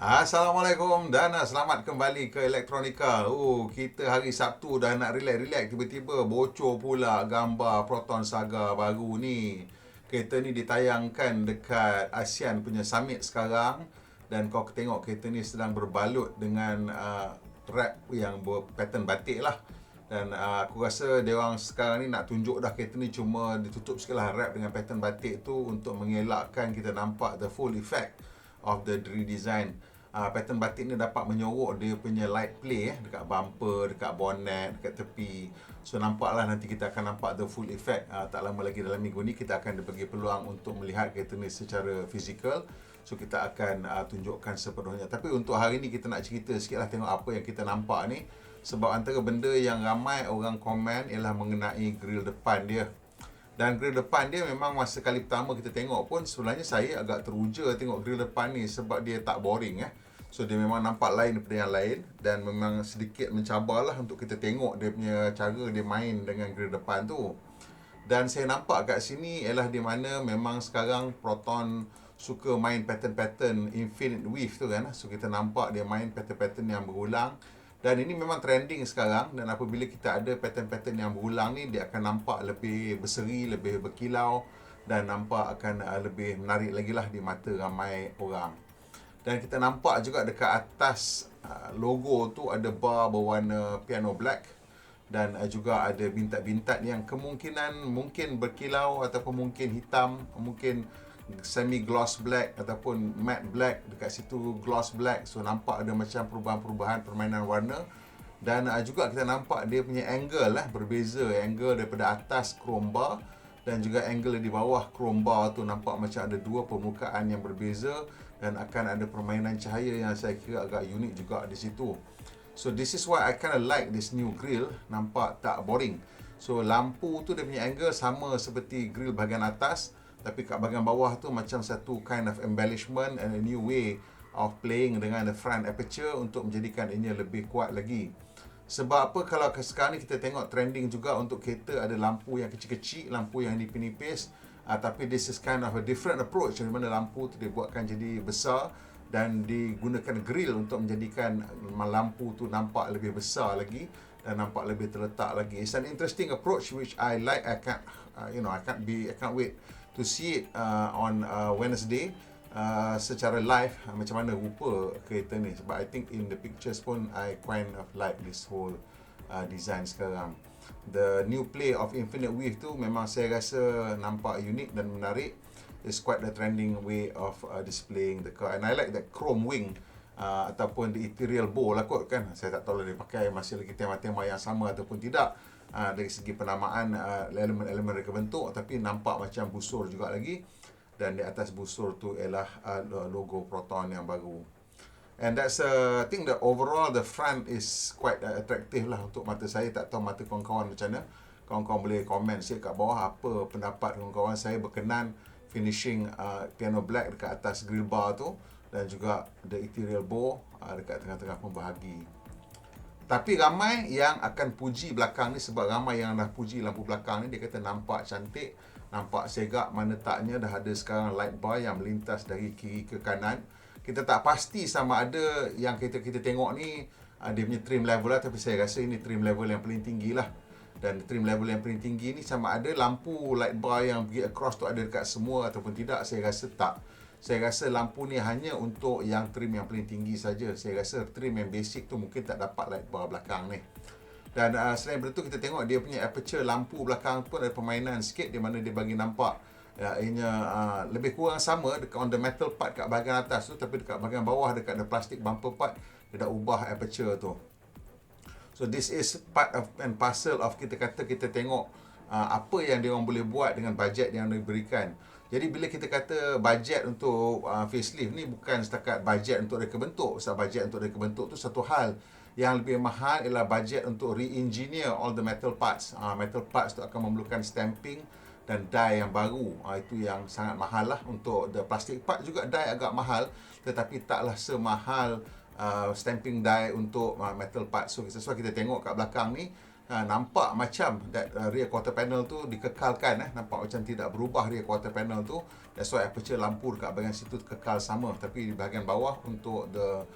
Assalamualaikum dan selamat kembali ke Elektronika. Oh, kita hari Sabtu dah nak relax-relax tiba-tiba bocor pula gambar Proton Saga baru ni. Kereta ni ditayangkan dekat ASEAN punya summit sekarang dan kau tengok kereta ni sedang berbalut dengan uh, wrap yang berpattern batik lah. Dan uh, aku rasa dia orang sekarang ni nak tunjuk dah kereta ni cuma ditutup sikit lah wrap dengan pattern batik tu untuk mengelakkan kita nampak the full effect of the redesign uh, pattern batik ni dapat menyorok dia punya light play eh, dekat bumper, dekat bonnet, dekat tepi. So nampaklah nanti kita akan nampak the full effect. Uh, tak lama lagi dalam minggu ni kita akan dibagi peluang untuk melihat kereta ni secara fizikal. So kita akan uh, tunjukkan sepenuhnya. Tapi untuk hari ni kita nak cerita sikit lah tengok apa yang kita nampak ni. Sebab antara benda yang ramai orang komen ialah mengenai grill depan dia. Dan grill depan dia memang masa kali pertama kita tengok pun sebenarnya saya agak teruja tengok grill depan ni sebab dia tak boring eh. So dia memang nampak lain daripada yang lain dan memang sedikit mencabarlah untuk kita tengok dia punya cara dia main dengan grill depan tu. Dan saya nampak kat sini ialah di mana memang sekarang Proton suka main pattern-pattern infinite weave tu kan. So kita nampak dia main pattern-pattern yang berulang dan ini memang trending sekarang dan apabila kita ada pattern-pattern yang berulang ni dia akan nampak lebih berseri, lebih berkilau dan nampak akan uh, lebih menarik lagi lah di mata ramai orang. Dan kita nampak juga dekat atas uh, logo tu ada bar berwarna piano black dan uh, juga ada bintat-bintat yang kemungkinan mungkin berkilau ataupun mungkin hitam, mungkin semi gloss black ataupun matte black dekat situ gloss black. So nampak ada macam perubahan-perubahan permainan warna. Dan uh, juga kita nampak dia punya angle lah berbeza angle daripada atas chrome bar dan juga angle di bawah chrome bar tu. Nampak macam ada dua permukaan yang berbeza dan akan ada permainan cahaya yang saya kira agak unik juga di situ. So this is why I kind of like this new grill. Nampak tak boring. So lampu tu dia punya angle sama seperti grill bahagian atas tapi kat bahagian bawah tu macam satu kind of embellishment and a new way of playing dengan the front aperture untuk menjadikan ini lebih kuat lagi. Sebab apa kalau sekarang ni kita tengok trending juga untuk kereta ada lampu yang kecil-kecil, lampu yang nipis-nipis. Uh, tapi this is kind of a different approach di mana lampu tu dibuatkan jadi besar dan digunakan grill untuk menjadikan lampu tu nampak lebih besar lagi dan nampak lebih terletak lagi. It's an interesting approach which I like. I can't, uh, you know, I can't be, I can't wait to see it uh, on uh, Wednesday uh, secara live. Uh, macam mana rupa kereta ni? Sebab I think in the pictures pun I kind of like this whole uh, design sekarang. The new play of Infinite Weave tu memang saya rasa nampak unik dan menarik. It's quite the trending way of uh, displaying the car. And I like that chrome wing uh, ataupun the ethereal bow lah kot kan. Saya tak tahu lah dia pakai masih lagi tema-tema yang sama ataupun tidak. Uh, dari segi penamaan uh, elemen-elemen reka bentuk tapi nampak macam busur juga lagi. Dan di atas busur tu ialah uh, logo Proton yang baru. And that's uh, I think the overall the front is quite uh, attractive lah untuk mata saya. Tak tahu mata kawan-kawan macam mana. Kawan-kawan boleh komen sikit kat bawah apa pendapat kawan-kawan. Saya berkenan finishing uh, piano black dekat atas grill bar tu dan juga the ethereal bow uh, dekat tengah-tengah pembahagi. Tapi ramai yang akan puji belakang ni sebab ramai yang dah puji lampu belakang ni dia kata nampak cantik, nampak segak mana taknya dah ada sekarang light bar yang melintas dari kiri ke kanan. Kita tak pasti sama ada yang kita kita tengok ni uh, dia punya trim level lah tapi saya rasa ini trim level yang paling tinggi lah. Dan trim level yang paling tinggi ni sama ada lampu light bar yang pergi across tu ada dekat semua ataupun tidak saya rasa tak saya rasa lampu ni hanya untuk yang trim yang paling tinggi saja. Saya rasa trim yang basic tu mungkin tak dapat light bar belakang ni. Dan uh, selain itu kita tengok dia punya aperture lampu belakang pun ada permainan sikit di mana dia bagi nampak ya ianya uh, lebih kurang sama dekat on the metal part kat bahagian atas tu tapi dekat bahagian bawah dekat the plastic bumper part dia dah ubah aperture tu. So this is part of and parcel of kita kata kita tengok uh, apa yang dia orang boleh buat dengan bajet yang diberikan. Jadi bila kita kata bajet untuk uh, facelift ni bukan setakat bajet untuk reka bentuk. Sebab bajet untuk reka bentuk tu satu hal. Yang lebih mahal ialah bajet untuk re-engineer all the metal parts. Uh, metal parts tu akan memerlukan stamping dan die yang baru. Uh, itu yang sangat mahal lah. Untuk the plastic part juga die agak mahal. Tetapi taklah semahal uh, stamping die untuk uh, metal parts. So sesuai kita tengok kat belakang ni. Uh, nampak macam that uh, rear quarter panel tu dikekalkan eh. Nampak macam tidak berubah rear quarter panel tu. That's why aperture lampu dekat bahagian situ kekal sama tapi di bahagian bawah untuk the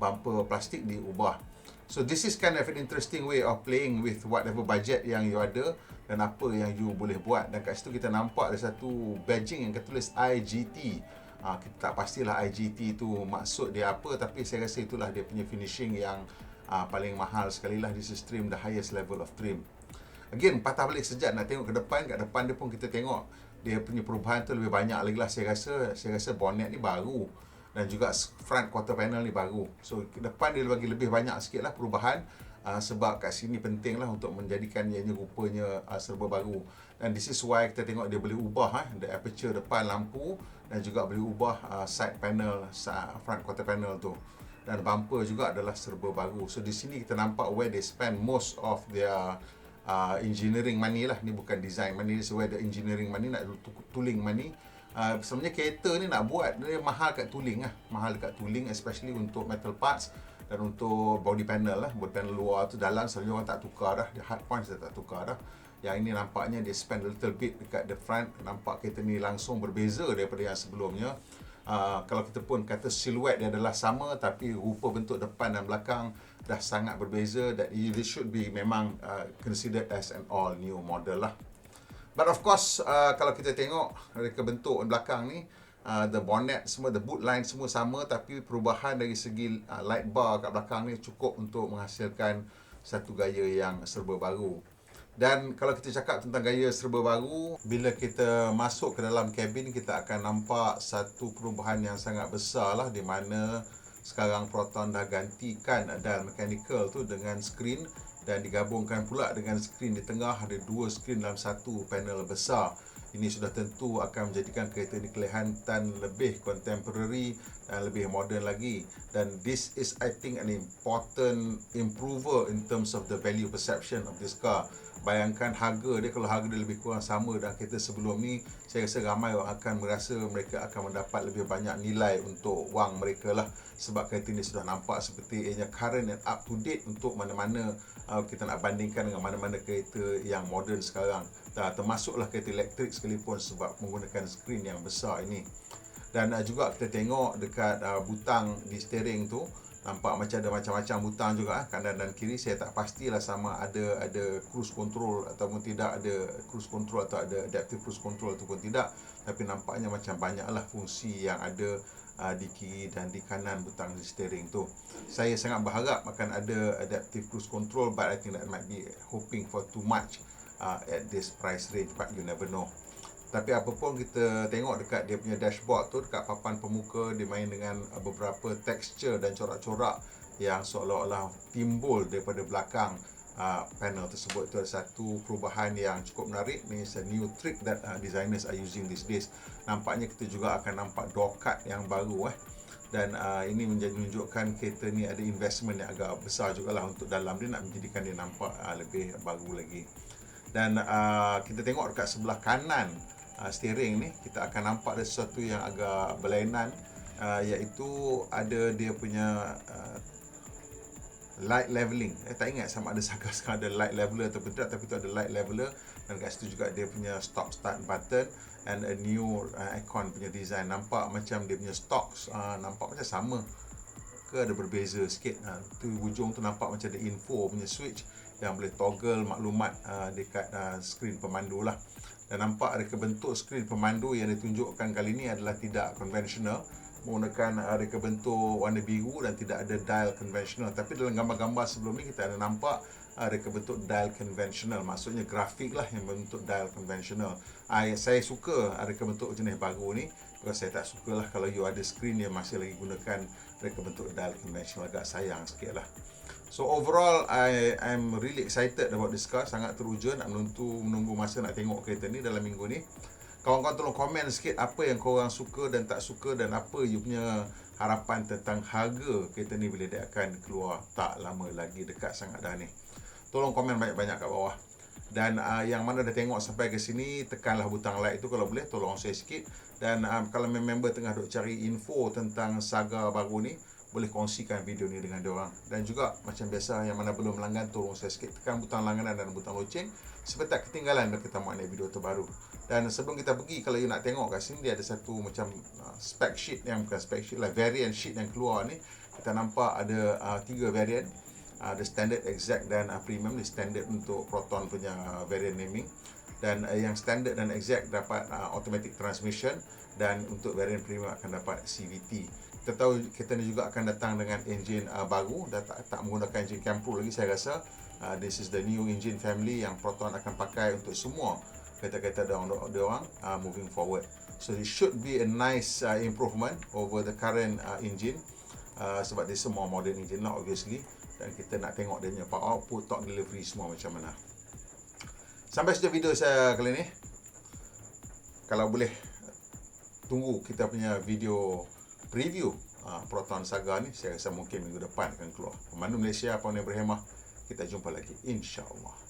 bumper plastik diubah. So this is kind of an interesting way of playing with whatever budget yang you ada dan apa yang you boleh buat. Dan kat situ kita nampak ada satu badging yang ketulis IGT ha, kita tak pastilah IGT tu maksud dia apa tapi saya rasa itulah dia punya finishing yang uh, paling mahal sekali lah this is trim the highest level of trim again patah balik sejak nak tengok ke depan kat depan dia pun kita tengok dia punya perubahan tu lebih banyak lagi lah. Saya rasa saya rasa bonnet ni baru dan juga front quarter panel ni baru. So ke depan dia bagi lebih banyak sikit lah perubahan uh, sebab kat sini penting lah untuk menjadikan ianya rupanya uh, serba baru. Dan this is why kita tengok dia boleh ubah eh, the aperture depan lampu dan juga boleh ubah uh, side panel front quarter panel tu dan bumper juga adalah serba baru. So di sini kita nampak where they spend most of their uh, engineering money lah. Ni bukan design money, this where the engineering money nak tooling money. Uh, sebenarnya kereta ni nak buat dia mahal kat tooling lah. Mahal dekat tooling especially untuk metal parts dan untuk body panel lah. Body panel luar tu dalam selalunya orang tak tukar dah. Dia hard points dia tak tukar dah. Yang ini nampaknya dia spend a little bit dekat the front. Nampak kereta ni langsung berbeza daripada yang sebelumnya uh, kalau kita pun kata siluet dia adalah sama tapi rupa bentuk depan dan belakang dah sangat berbeza that this should be memang uh, considered as an all new model lah. But of course uh, kalau kita tengok reka bentuk belakang ni uh, the bonnet semua the boot line semua sama tapi perubahan dari segi uh, light bar kat belakang ni cukup untuk menghasilkan satu gaya yang serba baru dan kalau kita cakap tentang gaya serba baru, bila kita masuk ke dalam kabin, kita akan nampak satu perubahan yang sangat besar lah di mana sekarang Proton dah gantikan dial mechanical tu dengan screen dan digabungkan pula dengan screen di tengah ada dua screen dalam satu panel besar. Ini sudah tentu akan menjadikan kereta ini kelihatan lebih contemporary dan lebih modern lagi. Dan this is I think an important improver in terms of the value perception of this car bayangkan harga dia kalau harga dia lebih kurang sama dengan kereta sebelum ni saya rasa ramai orang akan merasa mereka akan mendapat lebih banyak nilai untuk wang mereka lah. Sebab kereta ni sudah nampak seperti ianya current and up to date untuk mana-mana uh, kita nak bandingkan dengan mana-mana kereta yang moden sekarang. Uh, termasuklah kereta elektrik sekalipun sebab menggunakan skrin yang besar ini. Dan uh, juga kita tengok dekat uh, butang di steering tu nampak macam ada macam-macam butang juga ah kanan dan kiri saya tak pastilah sama ada ada cruise control ataupun tidak ada cruise control atau ada adaptive cruise control ataupun tidak. Tapi nampaknya macam banyaklah fungsi yang ada uh, di kiri dan di kanan butang steering tu. Saya sangat berharap akan ada adaptive cruise control but I think that might be hoping for too much uh, at this price range but you never know tapi apapun kita tengok dekat dia punya dashboard tu dekat papan pemuka dia main dengan beberapa texture dan corak-corak yang seolah-olah timbul daripada belakang. Uh, panel tersebut itu satu perubahan yang cukup menarik. Ni a new trick that uh, designers are using these days. Nampaknya kita juga akan nampak door cut yang baru eh. Dan uh, ini menunjukkan kereta ni ada investment yang agak besar juga lah untuk dalam. Dia nak menjadikan dia nampak uh, lebih baru lagi. Dan uh, kita tengok dekat sebelah kanan uh, steering ni kita akan nampak ada sesuatu yang agak berlainan uh, iaitu ada dia punya uh, light leveling. Saya tak ingat sama ada saga sekarang ada light leveler atau tidak tapi tu ada light leveler. Dan kat situ juga dia punya stop start button and a new uh, icon punya design. Nampak macam dia punya stocks uh, nampak macam sama ke ada berbeza sikit. Uh, tu hujung tu nampak macam ada info punya switch yang boleh toggle maklumat uh, dekat uh, skrin pemandu lah. Dan nampak reka bentuk skrin pemandu yang ditunjukkan kali ini adalah tidak konvensional. Menggunakan uh, reka bentuk warna biru dan tidak ada dial konvensional. Tapi dalam gambar-gambar sebelum ni kita ada nampak uh, reka bentuk dial konvensional. Maksudnya grafik lah yang bentuk dial konvensional. Uh, saya suka uh, reka bentuk jenis baru ni. Sebab saya tak suka lah kalau you ada skrin yang masih lagi gunakan reka bentuk dial konvensional. Agak sayang sikit lah So overall I I'm really excited about this car sangat teruja nak menunggu menunggu masa nak tengok kereta ni dalam minggu ni. Kawan-kawan tolong komen sikit apa yang kau orang suka dan tak suka dan apa you punya harapan tentang harga kereta ni bila dia akan keluar tak lama lagi dekat sangat dah ni. Tolong komen banyak-banyak kat bawah. Dan uh, yang mana dah tengok sampai ke sini tekanlah butang like tu kalau boleh tolong share sikit dan um, kalau member tengah duk cari info tentang saga baru ni boleh kongsikan video ni dengan diorang dan juga macam biasa yang mana belum melanggan tolong saya sikit tekan butang langganan dan butang loceng supaya tak ketinggalan bila kita buat video terbaru. Dan sebelum kita pergi kalau you nak tengok kat sini dia ada satu macam uh, spec sheet yang bukan spec sheet lah variant sheet yang keluar ni. Kita nampak ada uh, tiga variant. Uh, the standard exact dan uh, premium. The standard untuk proton punya uh, variant naming dan uh, yang standard dan exact dapat uh, automatic transmission dan untuk variant premium akan dapat CVT kita tahu kereta ni juga akan datang dengan engine uh, baru. Dan tak, tak menggunakan engine Campro lagi saya rasa uh, this is the new engine family yang Proton akan pakai untuk semua kereta-kereta dia orang uh, moving forward. So it should be a nice uh, improvement over the current uh, engine uh, sebab dia semua modern engine lah obviously. Dan kita nak tengok dia punya power output torque delivery semua macam mana sampai sejauh video saya kali ni kalau boleh tunggu kita punya video preview uh, Proton Saga ni saya rasa mungkin minggu depan akan keluar. Pemandu Malaysia, Pemandu Berhemah, kita jumpa lagi insya-Allah.